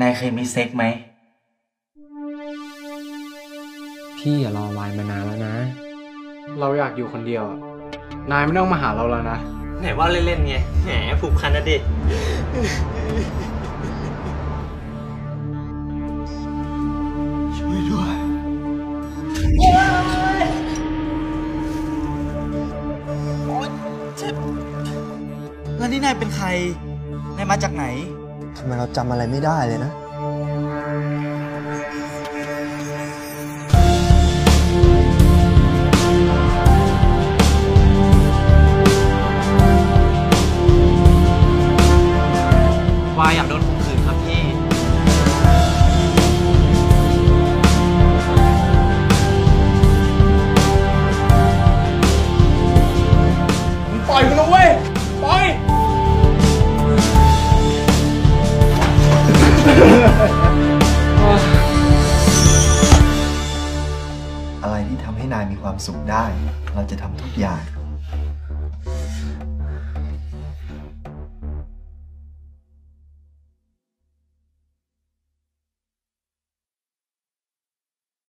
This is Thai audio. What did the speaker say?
นายเคยมีเซ็กไหม พี่อย่ารอวายมานานแล้วนะ เราอยากอยู่คนเดียวอะนายไม่ต้องมาหาเราแล้วนะ ไหนว่าเล่นๆไง แหมผูกพันนะดิ ช่วยด้วย โอ๊ยเจ็บแล้วนี่นายเป็นใคร นายมาจากไหน ทำไมเราจำอะไรไม่ได้เลยนะวายอยากโดนข่มขืนครับพี่ปล่อยมันนะเว้ย อะไรที่ทำให้นายมีความสุขได้ เราจะทำทุกอย่าง